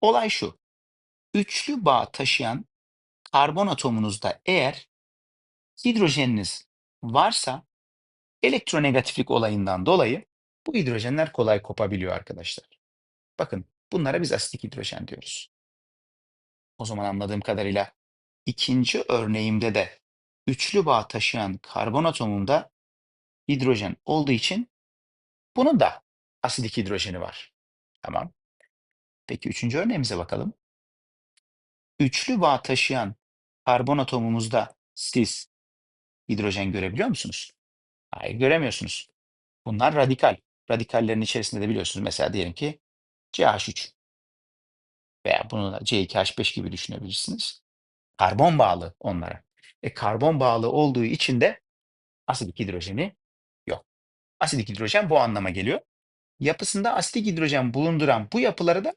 Olay şu. Üçlü bağ taşıyan karbon atomunuzda eğer hidrojeniniz varsa elektronegatiflik olayından dolayı bu hidrojenler kolay kopabiliyor arkadaşlar. Bakın bunlara biz asitik hidrojen diyoruz. O zaman anladığım kadarıyla ikinci örneğimde de üçlü bağ taşıyan karbon atomunda hidrojen olduğu için bunun da asidik hidrojeni var. Tamam. Peki üçüncü örneğimize bakalım. Üçlü bağ taşıyan karbon atomumuzda siz hidrojen görebiliyor musunuz? Hayır göremiyorsunuz. Bunlar radikal. Radikallerin içerisinde de biliyorsunuz mesela diyelim ki CH3 veya bunu da C2H5 gibi düşünebilirsiniz. Karbon bağlı onlara. E karbon bağlı olduğu için de asidik hidrojeni yok. Asidik hidrojen bu anlama geliyor. Yapısında asitik hidrojen bulunduran bu yapılara da